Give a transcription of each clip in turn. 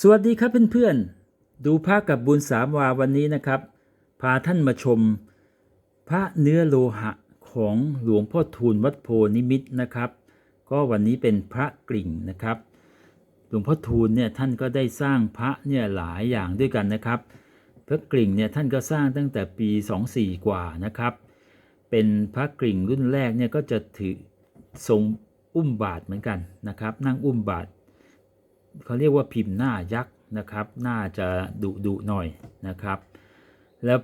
สวัสดีครับเพื่อนๆ ดูพระกับบุญสามวาวันนี้นะครับ พาท่านมาชม พระเนื้อโลหะของหลวงพ่อทูลวัดโพนิมิตรนะครับ ก็วันนี้เป็นพระกริ่งนะครับ หลวงพ่อทูลเนี่ยท่านก็ได้สร้างพระเนี่ยหลายอย่างด้วยกันนะครับ พระกริ่งเนี่ยท่านก็สร้างตั้งแต่ปี 24 กว่านะครับ เป็นพระกริ่งรุ่นแรกเนี่ยก็จะถือทรงอุ้มบาทเหมือนกันนะครับ นั่งอุ้มบาท เขาเรียกว่าพิมพ์หน้ายักษ์นะครับน่าจะดุดุหน่อยนะครับ แล้ว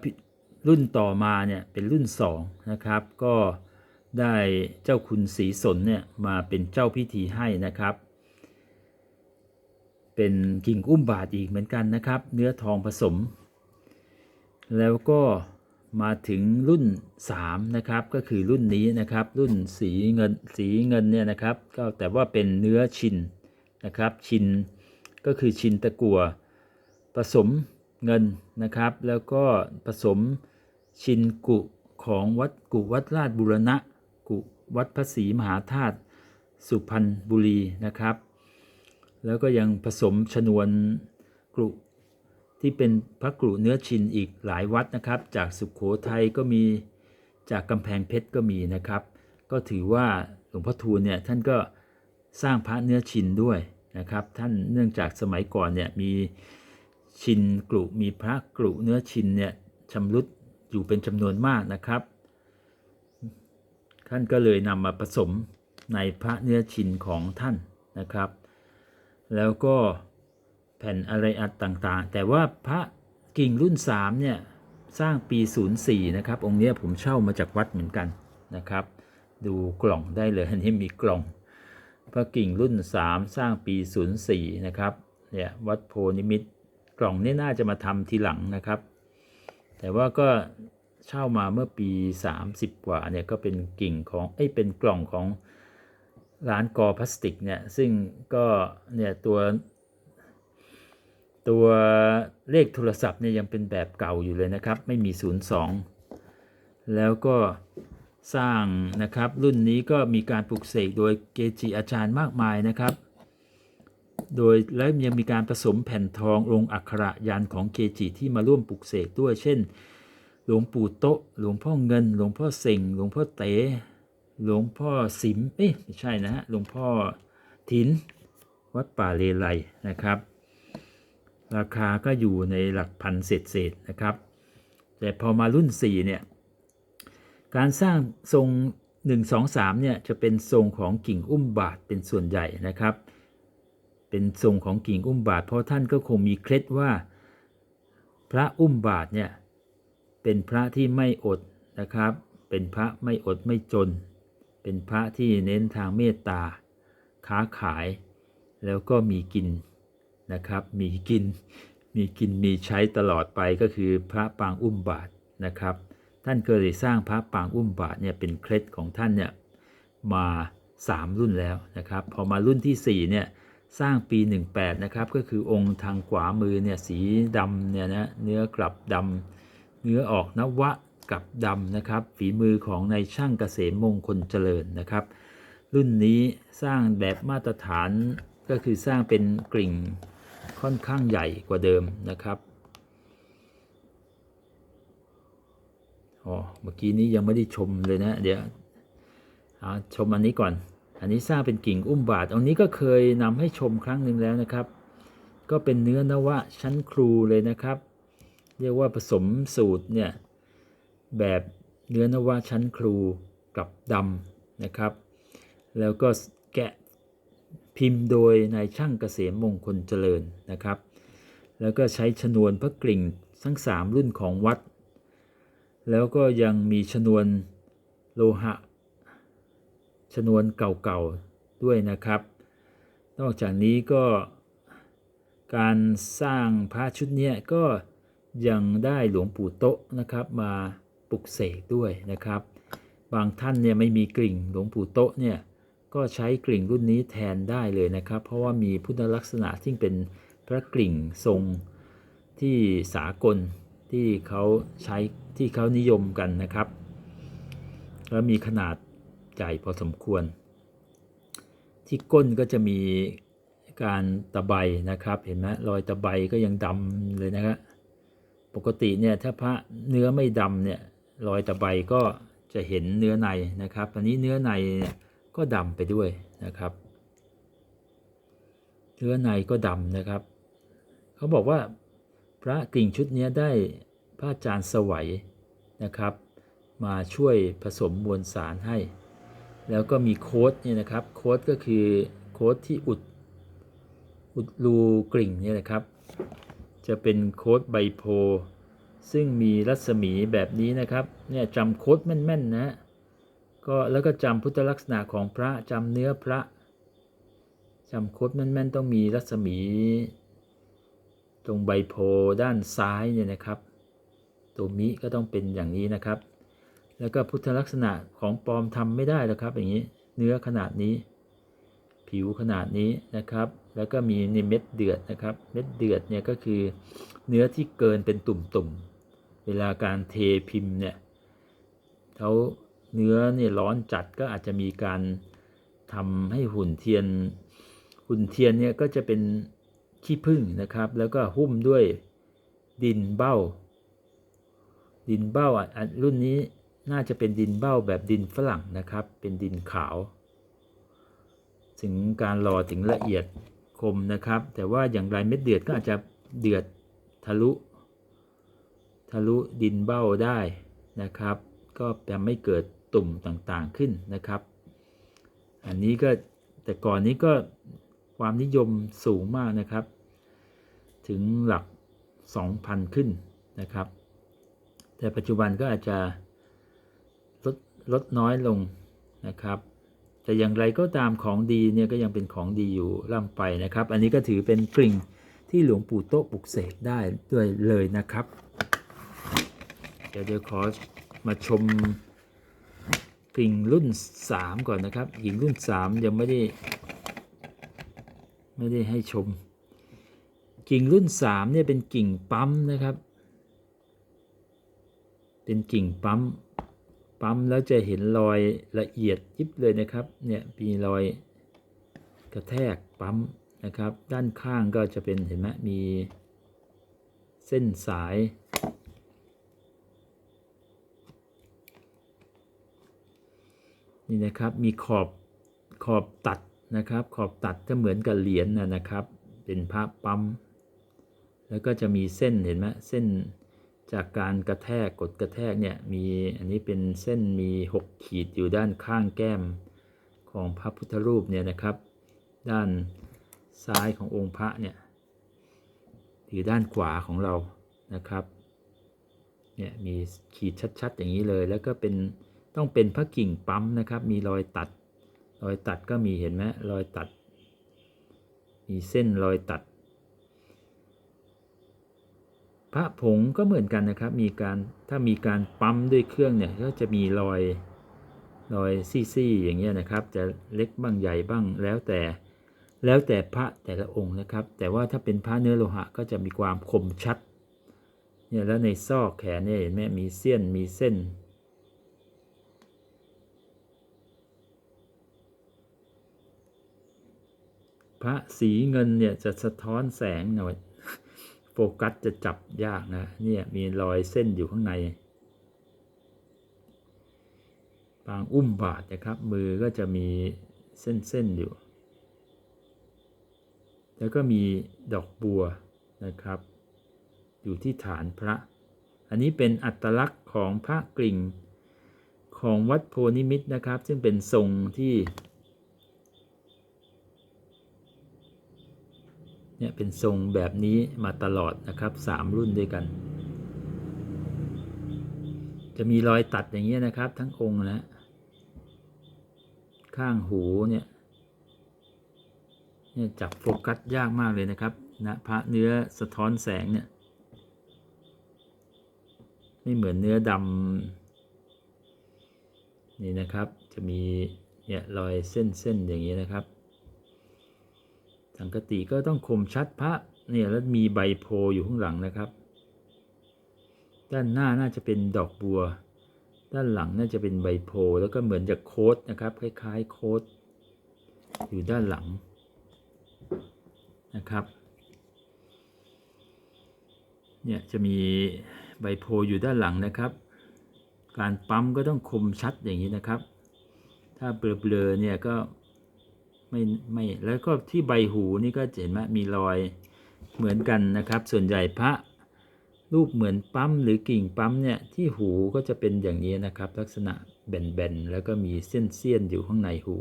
รุ่นต่อมาเนี่ยเป็นรุ่น2นะครับก็ได้เจ้าคุณศรีสนเนี่ยมาเป็นเจ้าพิธีให้นะครับ เป็นกิ่งอุ้มบาทอีกเหมือนกันนะครับ เนื้อทองผสม แล้วก็มาถึงรุ่น3นะครับก็คือรุ่นนี้นะครับรุ่นสีเงินสีเงินเนี่ยนะครับ ก็แต่ว่าเป็นเนื้อชิน นะครับชินก็คือชินตะกัวผสมเงินนะครับ แล้วก็ผสมชินกุของวัดกุวัดราชบุรณะ กุวัดพระศรีมหาธาตุสุพรรณบุรีนะครับ แล้วก็ยังผสมชนวนกรุที่เป็นพระกรุเนื้อชินอีกหลายวัดนะครับ จากสุขโขทัยก็มีจากกำแพงเพชรก็มีนะครับ ก็ถือว่าหลวงพ่อทูลเนี่ยท่านก็ สร้างพระเนื้อชินด้วยนะครับ ท่านเนื่องจากสมัยก่อนเนี่ยมีชินกรุมีพระกรุเนื้อชินเนี่ยชำรุดอยู่เป็นจำนวนมากนะครับ ท่านก็เลยนำมาผสมในพระเนื้อชินของท่านนะครับ แล้วก็แผ่นอะไรอัดต่างๆ แต่ว่าพระกิ่งรุ่น3เนี่ยสร้างปี 04 นะครับ องค์นี้ผมเช่ามาจากวัดเหมือนกันนะครับ ดูกล่องได้เลยอันนี้มีกล่อง พระกิ่งรุ่น 3 สร้างปี 04 นะครับเนี่ยวัดโพนิมิตกล่องนี้น่าจะมาทำทีหลังนะครับ แต่ว่าก็เช่ามาเมื่อปี 30 กว่าเนี่ยก็เป็นกิ่งของเอ้เป็นกล่องของร้านกอพลาสติกเนี่ยซึ่งก็เนี่ยตัว ตัวเลขโทรศัพท์เนี่ยยังเป็นแบบเก่าอยู่เลยนะครับ ไม่มี 02 แล้วก็ สร้างนะครับ รุ่นนี้ก็มีการปลุกเสกโดยเกจิอาจารย์มากมายนะครับ โดยและยังมีการผสมแผ่นทองลงอักขระยันของเกจิที่มาร่วมปลุกเสกด้วย เช่น หลวงปู่โตะหลวงพ่อเงิน หลวงพ่อเสงหลวงพ่อเต๋หลวงพ่อสิมเอ๊ะไม่ใช่นะฮะหลวงพ่อถินวัดป่าเลไลนะครับ ราคาก็อยู่ในหลักพันเศษๆนะครับ แต่พอมารุ่น 4 เนี่ย การสร้างทรง 1 2 3เนี่ยจะเป็นทรงของกิ่งอุ้มบาทเป็นส่วนใหญ่นะครับ เป็นทรงของกิ่งอุ้มบาท เพราะท่านก็คงมีเคล็ดว่า พระอุ้มบาทเนี่ยเป็นพระที่ไม่อดนะครับ เป็นพระไม่อดไม่จน เป็นพระที่เน้นทางเมตตา ค้าขาย แล้วก็มีกินนะครับ มีกิน มีกินมีใช้ตลอดไปก็คือพระปางอุ้มบาทนะครับ ท่านก็เลยสร้างพระปางอุ้มบาทเนี่ยเป็นเคล็ดของท่านเนี่ยมา 3 รุ่นแล้วนะครับ พอมารุ่นที่4เนี่ยสร้างปี 18นะครับก็คือองค์ทางขวามือเนี่ยสีดำเนี่ยนะเนื้อกลับดำเนื้อออกนวะกับดำนะครับฝีมือของนายช่างเกษมมงคลเจริญนะครับ รุ่นนี้สร้างแบบมาตรฐานก็คือสร้างเป็นกริ่งค่อนข้างใหญ่กว่าเดิมนะครับ อ๋อเมื่อกี้นี้ยังไม่ได้ชมเลยนะ เดี๋ยวชมอันนี้ก่อน อันนี้สร้างเป็นกิ่งอุ้มบาทอันนี้ก็เคยนำให้ชมครั้งหนึ่งแล้วนะครับ ก็เป็นเนื้อนวะชั้นครูเลยนะครับ เรียกว่าผสมสูตรเนี่ยแบบเนื้อนวะชั้นครูกับดำนะครับ แล้วก็แกะพิมพ์โดยนายช่างเกษมมงคลเจริญนะครับ แล้วก็ใช้ชนวนพระกริ่งทั้ง 3 รุ่นของวัด แล้วก็ยังมีชนวนโลหะ ชนวนเก่าๆด้วยนะครับ นอกจากนี้ก็การสร้างพระชุดนี้ก็ยังได้หลวงปู่โตะนะครับมาปลุกเสกด้วยนะครับ บางท่านเนี่ยไม่มีกริ่งหลวงปู่โตะเนี่ยก็ใช้กริ่งรุ่นนี้แทนได้เลยนะครับ เพราะว่ามีพุทธลักษณะที่เป็นพระกริ่งทรงที่สากล ที่เขาใช้ที่เขานิยมกันนะครับ แล้วมีขนาดใหญ่พอสมควร ที่ก้นก็จะมีการตะไบนะครับ เห็นไหมรอยตะไบก็ยังดำเลยนะครับปกติเนี่ยถ้าพระเนื้อไม่ดำเนี่ยรอยตะไบก็จะเห็นเนื้อในนะครับ อันนี้เนื้อในเนี่ยก็ดำไปด้วยนะครับ เนื้อในก็ดำนะครับ เขาบอกว่า พระกิ่งชุดนี้ได้พระอาจารย์สวัยนะครับ มาช่วยผสมมวลสารให้ แล้วก็มีโค้ดเนี่ยนะครับโค้ดก็คือโค้ดที่อุดอุดรูกริ่งเนี่ยนะครับ จะเป็นโค้ดใบโพซึ่งมีรัศมีแบบนี้นะครับเนี่ยจำโค้ดแม่นๆนะก็แล้วก็จำพุทธลักษณะของพระจำเนื้อพระจำโค้ดแม่นๆต้องมีรัศมี รงใบโพด้านซ้ายเนี่ยนะครับ ตัวมิก็ต้องเป็นอย่างนี้นะครับ แล้วก็พุทธลักษณะของปลอมทำไม่ได้แล้วครับ อย่างนี้เนื้อขนาดนี้ ผิวขนาดนี้นะครับ แล้วก็มีในเม็ดเดือดนะครับ เม็ดเดือดเนี่ยก็คือเนื้อที่เกินเป็นตุ่มๆ เวลาการเทพิมพ์เนี่ยเขาเนื้อเนี่ยร้อนจัดก็อาจจะมีการทำให้หุ่นเทียน หุ่นเทียนเนี่ยก็จะเป็น ขี้ผึ้งนะครับ แล้วก็หุ้มด้วยดินเบ้า ดินเบ้าอะรุ่นนี้น่าจะเป็นดินเบ้าแบบดินฝรั่งนะครับ เป็นดินขาว ถึงการรอถึงละเอียดคมนะครับ แต่ว่าอย่างไรเม็ดเดือดก็อาจจะเดือดทะลุ ทะลุดินเบ้าได้นะครับ ก็จะไม่เกิดตุ่มต่างๆขึ้นนะครับ อันนี้ก็แต่ก่อนนี้ก็ ความนิยมสูงมากนะครับ ถึงหลัก 2,000 ขึ้นนะครับ แต่ปัจจุบันก็อาจจะลดลดน้อยลงนะครับแต่อย่างไรก็ตามของดีเนี่ยก็ยังเป็นของดีอยู่ล่ำไปนะครับ อันนี้ก็ถือเป็นกริ่งที่หลวงปู่โต๊ะปลุกเสกได้ด้วยเลยนะครับ เดี๋ยวเดี๋ยวขอมาชมกริ่งรุ่น 3 ก่อนนะครับ หญิงรุ่น 3 ยังไม่ได้ ไม่ได้ให้ชม กิ่งรุ่น3เนี่ยเป็นกิ่งปั๊มนะครับ เป็นกิ่งปั๊ม ปั๊มแล้วจะเห็นรอยละเอียดยิบเลยนะครับ เนี่ยมีรอยกระแทกปั๊มนะครับ ด้านข้างก็จะเป็นเห็นไหมมีเส้นสาย นี่นะครับมีขอบขอบตัด นะครับ ขอบตัดก็เหมือนกับเหรียญนะนะครับ เป็นพระปั๊ม แล้วก็จะมีเส้นเห็นไหมเส้นจากการกระแทกกดกระแทกเนี่ยมีอันนี้เป็นเส้นมี 6 ขีดอยู่ด้านข้างแก้มของพระพุทธรูปเนี่ยนะครับ ด้านซ้ายขององค์พระเนี่ยหรือด้านขวาของเรานะครับเนี่ยมีขีดชัดๆ อย่างนี้เลย แล้วก็เป็นต้องเป็นพระกิ่งปั๊มนะครับ มีรอยตัด รอยตัดก็มีเห็นไหมรอยตัด มีเส้นรอยตัด พระผงก็เหมือนกันนะครับ มีการถ้ามีการปั๊มด้วยเครื่องเนี่ยก็จะมีรอยรอยซี่ๆอย่างเงี้ยนะครับ จะเล็กบ้างใหญ่บ้างแล้วแต่แล้วแต่พระแต่ละองค์นะครับ แต่ว่าถ้าเป็นพระเนื้อโลหะก็จะมีความคมชัดเนี่ยแล้วในซอกแขนเนี่ยเห็นไหมมีเส้นมีเส้น พระสีเงินเนี่ยจะสะท้อนแสงหน่อย โฟกัสจะจับยากนะ เนี่ยมีรอยเส้นอยู่ข้างใน ปางอุ้มบาทนะครับ มือก็จะมีเส้นๆอยู่ แล้วก็มีดอกบัวนะครับ อยู่ที่ฐานพระ อันนี้เป็นอัตลักษณ์ของพระกริ่งของวัดโพนิมิตรนะครับ ซึ่งเป็นทรงที่ เนี่ยเป็นทรงแบบนี้มาตลอดนะครับสามรุ่นด้วยกัน จะมีรอยตัดอย่างเงี้ยนะครับ ทั้งองค์นะข้างหูเนี่ยเนี่ยจับโฟกัสยากมากเลยนะครับนะพระเนื้อสะท้อนแสงเนี่ยไม่เหมือนเนื้อดำนี่นะครับจะมีเนี่ยรอยเส้นๆอย่างนี้นะครับ สังกติก็ต้องคมชัดพระเนี่ยแล้วมีใบโพอยู่ข้างหลังนะครับ ด้านหน้าน่าจะเป็นดอกบัว ด้านหลังน่าจะเป็นใบโพแล้วก็เหมือนจะโคดนะครับ คล้ายๆ โคดอยู่ด้านหลังนะครับเนี่ยจะมีใบโพอยู่ด้านหลังนะครับ การปั๊มก็ต้องคมชัดอย่างนี้นะครับ ถ้าเบลอๆเนี่ยก็ ไม่ไม่แล้วก็ที่ใบหูนี่ก็จะเห็นไหมมีรอยเหมือนกันนะครับ ส่วนใหญ่พระรูปเหมือนปั๊มหรือกิ่งปั๊มเนี่ยที่หูก็จะเป็นอย่างนี้นะครับ ลักษณะแบนๆแล้วก็มีเส้นเสี้ยนๆอยู่ข้างในหู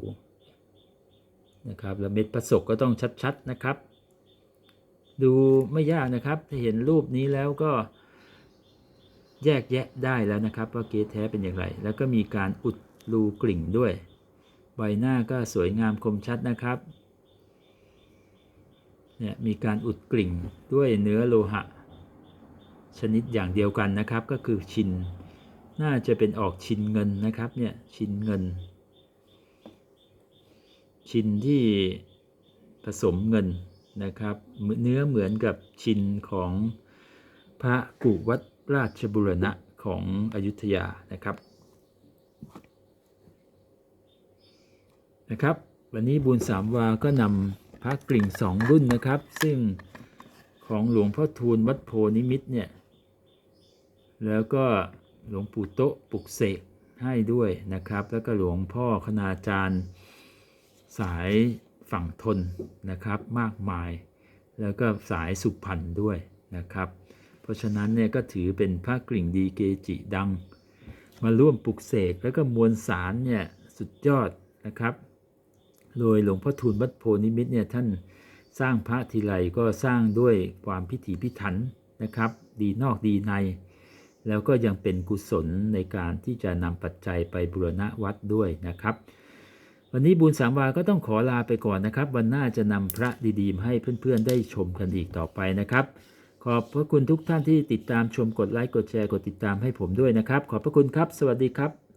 นะครับแล้วเม็ดประสกก็ต้องชัดๆนะครับ ดูไม่ยากนะครับถ้าเห็นรูปนี้แล้วก็แยกแยะได้แล้วนะครับว่าเกสแท้เป็นอย่างไร แล้วก็มีการอุดรูกลิ่งด้วย ใบหน้าก็สวยงามคมชัดนะครับเนี่ยมีการอุดกลิ่งด้วยเนื้อโลหะ ชนิดอย่างเดียวกันนะครับ ก็คือชิน น่าจะเป็นออกชินเงินนะครับเนี่ยชินเงิน ชินที่ผสมเงินนะครับ เนื้อเหมือนกับชินของพระกุวัดราชบุรณะของอยุธยานะครับ นะครับ วันนี้บุญสามวาก็นำพระกลิ่งสองรุ่นนะครับ ซึ่งของหลวงพ่อทูลวัดโพนิมิตรเนี่ย แล้วก็หลวงปู่โตปลุกเสกให้ด้วยนะครับ แล้วก็หลวงพ่อคณาจารย์สายฝั่งทนนะครับมากมาย แล้วก็สายสุพรรณด้วยนะครับ เพราะฉะนั้นเนี่ยก็ถือเป็นพระกลิ่งดีเกจิดัง มาร่วมปลุกเสกแล้วก็มวลสารเนี่ยสุดยอดนะครับ โดยหลวงพ่อทูลวัดโพนิมิตรเนี่ยท่านสร้างพระทีไรก็สร้างด้วยความพิถีพิถันนะครับ ดีนอกดีใน แล้วก็ยังเป็นกุศลในการที่จะนำปัจจัยไปบูรณะวัดด้วยนะครับ วันนี้บุญสามวาก็ต้องขอลาไปก่อนนะครับ วันหน้าจะนำพระดีๆมให้เพื่อนๆได้ชมกันอีกต่อไปนะครับ ขอบพระคุณทุกท่านที่ติดตามชมกดไลค์กดแชร์กดติดตามให้ผมด้วยนะครับ ขอบพระคุณครับ สวัสดีครับ